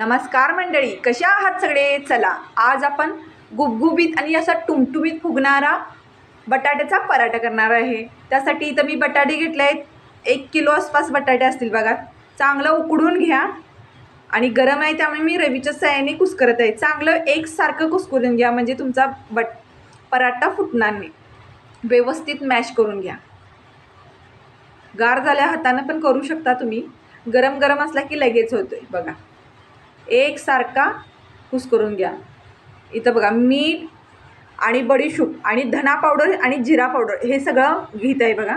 नमस्कार मंडळी कशा आहात सगळे? चला आज आपण गुबगुबीत आणि असा टुमटुमीत फुगणारा बटाट्याचा पराठा करणार आहे. त्यासाठी इथं मी बटाटे घेतले आहेत. एक किलो आसपास बटाटे असतील बघा. चांगलं उकडून घ्या. आणि गरम आहे त्यामुळे मी रवीच्या सहाय्याने कुस्करत आहे. चांगलं एकसारखं कुस्करून घ्या म्हणजे तुमचा बट पराठा फुटणार नाही. व्यवस्थित मॅश करून घ्या. गार झाल्या हातानं पण करू शकता तुम्ही. गरम गरम असला की लगेच होतो आहे बघा. एकसारखा कुस्करून घ्या. इथं बघा मीठ आणि बडीशूप आणि धना पावडर आणि जिरा पावडर हे सगळं घेत आहे बघा.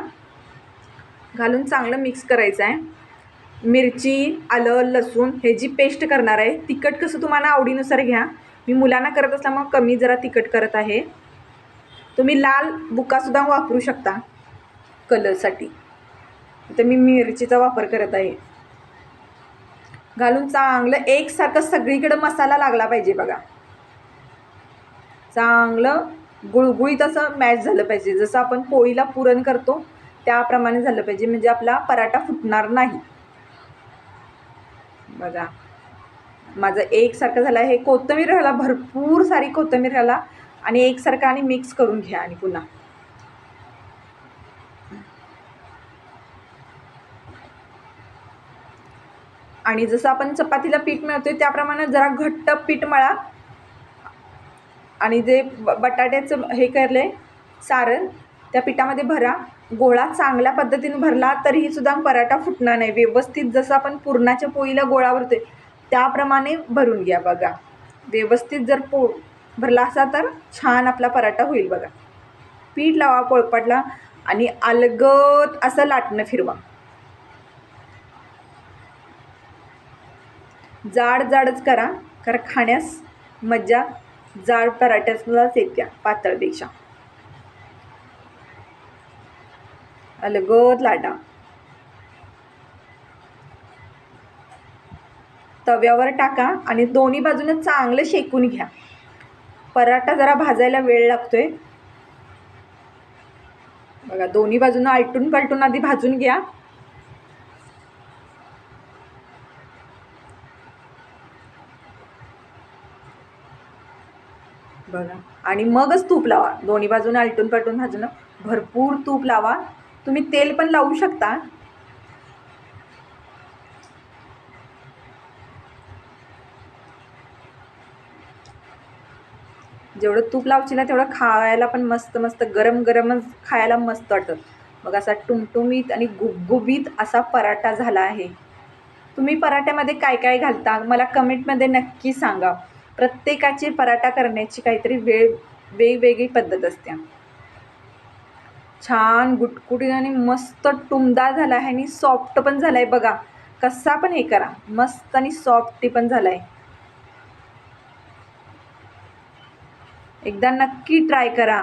घालून चांगलं मिक्स करायचं आहे. मिरची आलं लसूण हे जी पेस्ट करणार आहे तिखट कसं तुम्हाला आवडीनुसार घ्या. मी मुलांना करत असल्यामुळं कमी जरा तिखट करत आहे. तुम्ही लाल बुकासुद्धा वापरू शकता कलरसाठी तर मी मिरचीचा वापर करत आहे. घालून चांगलं एकसारखं सगळीकडं मसाला लागला पाहिजे बघा. चांगलं गुळगुळीत असं मॅच झालं पाहिजे. जसं आपण पोळीला पुरण करतो त्याप्रमाणे झालं पाहिजे. म्हणजे आपला पराठा फुटणार नाही. बघा. माझं एकसारखं झालं आहे. हे कोथिंबीर घाला भरपूर सारी कोथिंबीर घाला आणि एकसारखं आणि मिक्स करून घ्या आणि पुन्हा. आणि जसं आपण चपातीला पीठ मिळतोय त्याप्रमाणे जरा घट्ट पीठ मळा. आणि जे ब बटाट्याचं हे करले सारण त्या पिठामध्ये भरा. गोळा चांगल्या पद्धतीने भरला तरीही सुद्धा पराठा फुटणार नाही. व्यवस्थित जसं आपण पुरणाच्या पोळीला गोळा भरतोय त्याप्रमाणे भरून घ्या बघा. व्यवस्थित जर पो भरला असा तर छान आपला पराठा होईल बघा. पीठ लावा पोळपाटला आणि अलगद असं लाटणं फिरवा. जाड जाडच करा कारण खाण्यास मज्जा जाड पराठ्यालाच येत्या पातळपेक्षा अलगद लाटा. तव्यावर टाका आणि दोन्ही बाजूने चांगलं शेकून घ्या. पराठा जरा भाजायला वेळ लागतोय. बघा दोन्ही बाजूनं आलटून पलटून आधी भाजून घ्या. बघा. आणि मगच तूप लावा. दोन्ही बाजूने आलटून पलटून भाजून भरपूर तूप लावा. तुम्ही तेल पण लावू शकता. जेवढं तूप लावशील ना तेवढं खायला पण मस्त मस्त गरम गरमच खायला मस्त वाटतं. मग असा टुमटुमीत आणि गुबगुबीत असा पराठा झाला आहे. तुम्ही पराठ्यामध्ये काय काय घालता? मला कमेंटमध्ये नक्की सांगा. प्रत्येकाची पराठा करण्याची काहीतरी वेळ वेगवेगळी पद्धत असते. छान गुटगुटी आणि मस्त टुमदार झाला आहे आणि सॉफ्ट पण झाला आहे बघा. कसा पण हे करा. मस्त आणि सॉफ्टी पण झाला आहे एकदा नक्की ट्राय करा.